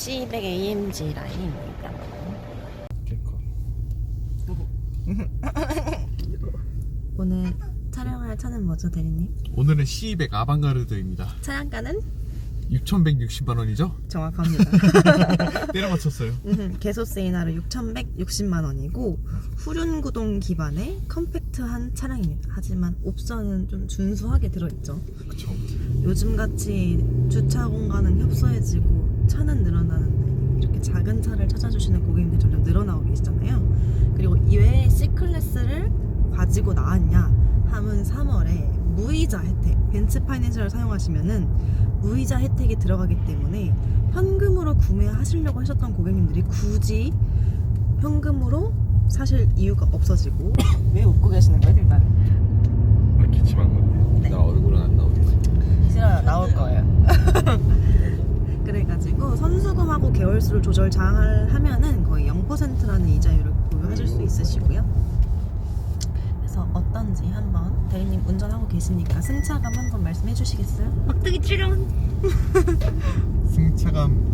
C200 AMG 라인입니다. 개커. 오늘 촬영할 차는 뭐죠, 대리님? 오늘은 C200 아방가르드입니다. 차량가는 6,160만 원이죠? 정확합니다. 때려 맞췄어요. 음, 개소세이나르 6,160만 원이고 후륜구동 기반의 컴팩트한 차량입니다. 하지만 옵션은 좀 준수하게 들어있죠. 그쵸. 요즘같이 주차 공간은 협소해지고 차는 늘어나는데 이렇게 작은 차를 찾아주시는 고객님들 점점 늘어나고 계시잖아요. 그리고 이외에 C클래스를 가지고 나왔냐 하면 3월에 무이자 혜택 벤츠 파이낸셜을 사용하시면은 무이자 혜택이 들어가기 때문에 현금으로 구매하시려고 하셨던 고객님들이 굳이 현금으로 사실 이유가 없어지고 왜 웃고 계시는 거예요 일단 기침한 건데. 네. 나 얼굴은 안 나오겠지. 싫어요 나올 거예요 그래가지고 선수금하고 개월수를 조절 잘 하면은 거의 0%라는 이자율을 보유하실 수 있으시고요 그래서 어떤지 한번 대리님 운전하고 계시니까 승차감 한번 말씀해 주시겠어요? 막대기 찌령 승차감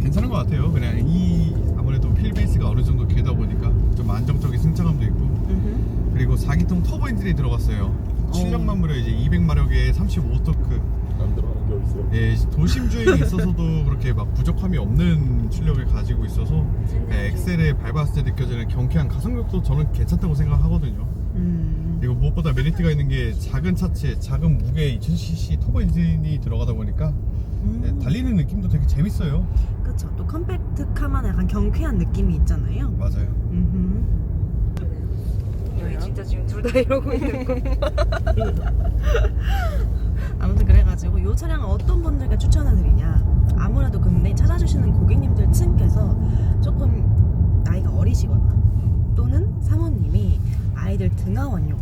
괜찮은 것 같아요. 그냥 이 아무래도 휠 베이스가 어느 정도 길다 보니까 좀 안정적인 승차감도 있고 그리고 4기통 터보 엔진이 들어갔어요. 출력만 무려 이제 200마력에 35토크. 안 들어가 어딨어요? 예, 도심 주행에 있어서도 그렇게 막 부족함이 없는 출력을 가지고 있어서 예, 엑셀에 밟았을 때 느껴지는 경쾌한 가속력도 저는 괜찮다고 생각하거든요. 음, 그리고 무엇보다 메리트가 있는 게 작은 차체, 작은 무게 2000cc 터보 엔진이 들어가다 보니까 예, 음. 달리는 느낌도 되게 재밌어요. 그쵸 또 컴팩트카만 약간 경쾌한 느낌이 있잖아요 맞아요. 음흠. 여기 진짜 지금 둘 다 이러고 있는 거. 이 차량을 어떤 분들께 추천을 드리냐? 아무래도 근데 찾아주시는 고객님들 층께서 조금 나이가 어리시거나 또는 사모님이 아이들 등하원용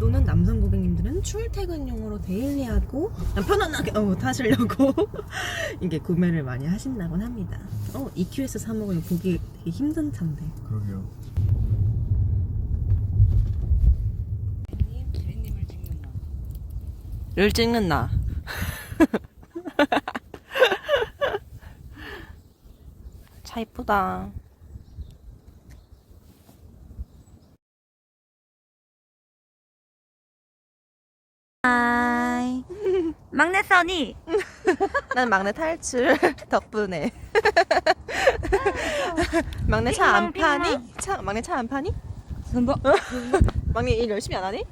또는 남성 고객님들은 출퇴근용으로 데일리하고 편안하게 어, 타시려고 이게 구매를 많이 하신다곤 합니다. 어 EQS 350 보기 되게 힘든 차인데. 그러게요. 를 찍는 나 차 이쁘다 하이. 막내 써니. 난 막내 탈출 덕분에 막내 차안 핑망, 파니? 차 막내 차 안 파니? 선다. 막내 일 열심히 안 하니?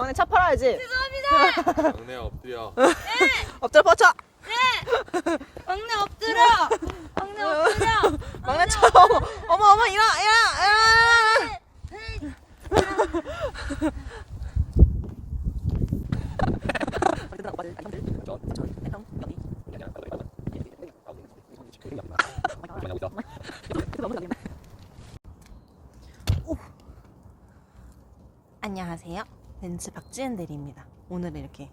막내 차 팔아야지 막내 엎드려. 엎드려 뻗쳐 막내 엎드려. 막내 엎드려. 막내 차 어머 어머 어머 일어나 일어나 안녕하세요. 벤츠 박지은 대리입니다. 오늘은 이렇게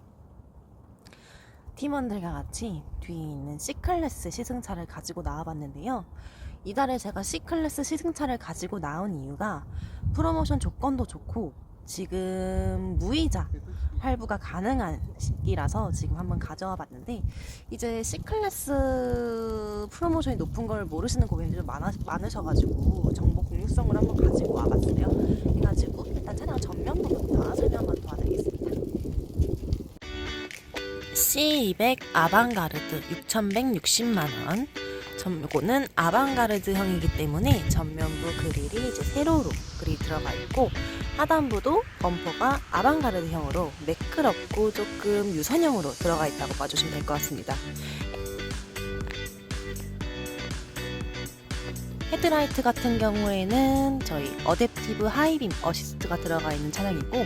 팀원들과 같이 뒤에 있는 C클래스 시승차를 가지고 나와봤는데요. 이달에 제가 C클래스 시승차를 가지고 나온 이유가 프로모션 조건도 좋고 지금 무이자 할부가 가능한 시기라서 지금 한번 가져와 봤는데 이제 C클래스 프로모션이 높은 걸 모르시는 고객님들이 많아, 많으셔가지고 정보 공유성을 한번 가지고 와봤어요. 해가지고 일단 차량 전면부부터 설명 한번 도와드리겠습니다. C200 아방가르드 6,160만원. 전 요거는 아방가르드형이기 때문에 전면부 그릴이 이제 세로로 그릴이 들어가 있고 하단부도 범퍼가 아방가르드형으로 매끄럽고 조금 유선형으로 들어가 있다고 봐주시면 될 것 같습니다. 헤드라이트 같은 경우에는 저희 어댑티브 하이빔 어시스트가 들어가 있는 차량이고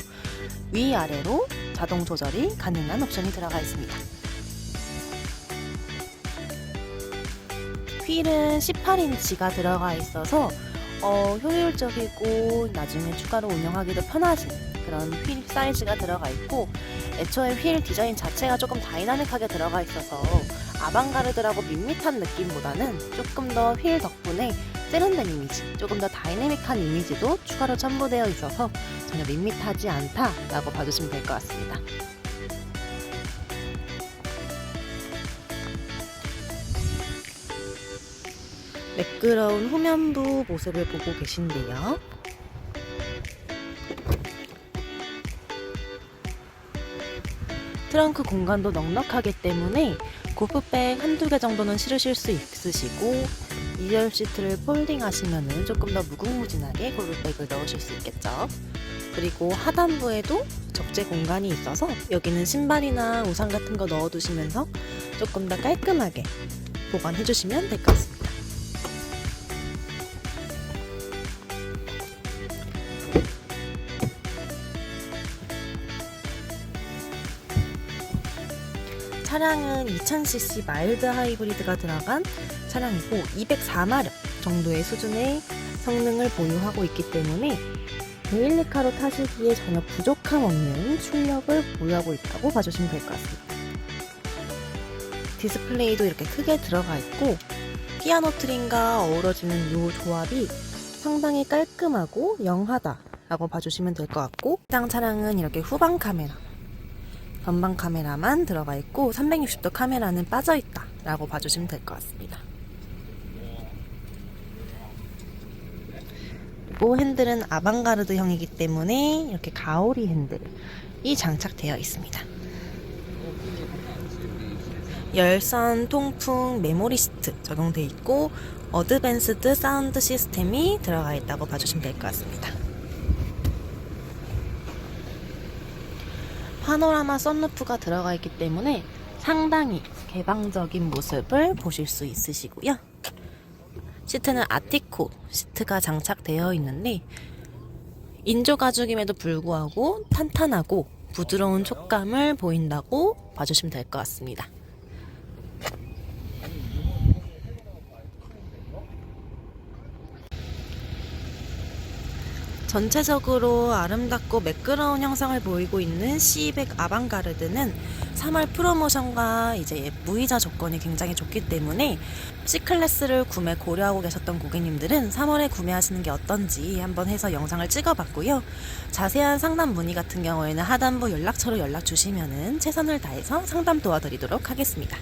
위아래로 자동 조절이 가능한 옵션이 들어가 있습니다. 휠은 18인치가 들어가 있어서 어, 효율적이고 나중에 추가로 운영하기도 편하신 그런 휠 사이즈가 들어가 있고 애초에 휠 디자인 자체가 조금 다이나믹하게 들어가 있어서 아방가르드라고 밋밋한 느낌보다는 조금 더 휠 덕분에 세련된 이미지, 조금 더 다이내믹한 이미지도 추가로 첨부되어 있어서 전혀 밋밋하지 않다라고 봐주시면 될 것 같습니다. 매끄러운 후면부 모습을 보고 계신데요. 트렁크 공간도 넉넉하기 때문에 고프백 한두 개 정도는 실으실 수 있으시고 2열 시트를 폴딩 하시면 조금 더 무궁무진하게 고프백을 넣으실 수 있겠죠. 그리고 하단부에도 적재 공간이 있어서 여기는 신발이나 우산 같은 거 넣어두시면서 조금 더 깔끔하게 보관해 주시면 될 것 같습니다. 차량은 2000cc 마일드 하이브리드가 들어간 차량이고 204마력 정도의 수준의 성능을 보유하고 있기 때문에 데일리카로 타시기에 전혀 부족함 없는 출력을 보유하고 있다고 봐주시면 될 것 같습니다. 디스플레이도 이렇게 크게 들어가 있고 피아노 트림과 어우러지는 이 조합이 상당히 깔끔하고 영하다라고 봐주시면 될 것 같고 해당 차량은 이렇게 후방 카메라 전방 카메라만 들어가 있고 360도 카메라는 빠져 있다라고 봐주시면 될 것 같습니다. 그리고 핸들은 아방가르드형이기 때문에 이렇게 가오리 핸들이 장착되어 있습니다. 열선, 통풍, 메모리 시트 적용되어 있고 어드밴스드 사운드 시스템이 들어가 있다고 봐주시면 될 것 같습니다. 파노라마 썬루프가 들어가 있기 때문에 상당히 개방적인 모습을 보실 수 있으시고요. 시트는 아티코 시트가 장착되어 있는데 인조 가죽임에도 불구하고 탄탄하고 부드러운 촉감을 보인다고 봐주시면 될 것 같습니다. 전체적으로 아름답고 매끄러운 형상을 보이고 있는 C200 아방가르드는 3월 프로모션과 이제 무이자 조건이 굉장히 좋기 때문에 C클래스를 구매 고려하고 계셨던 고객님들은 3월에 구매하시는 게 어떤지 한번 해서 영상을 찍어봤고요. 자세한 상담 문의 같은 경우에는 하단부 연락처로 연락 주시면은 최선을 다해서 상담 도와드리도록 하겠습니다.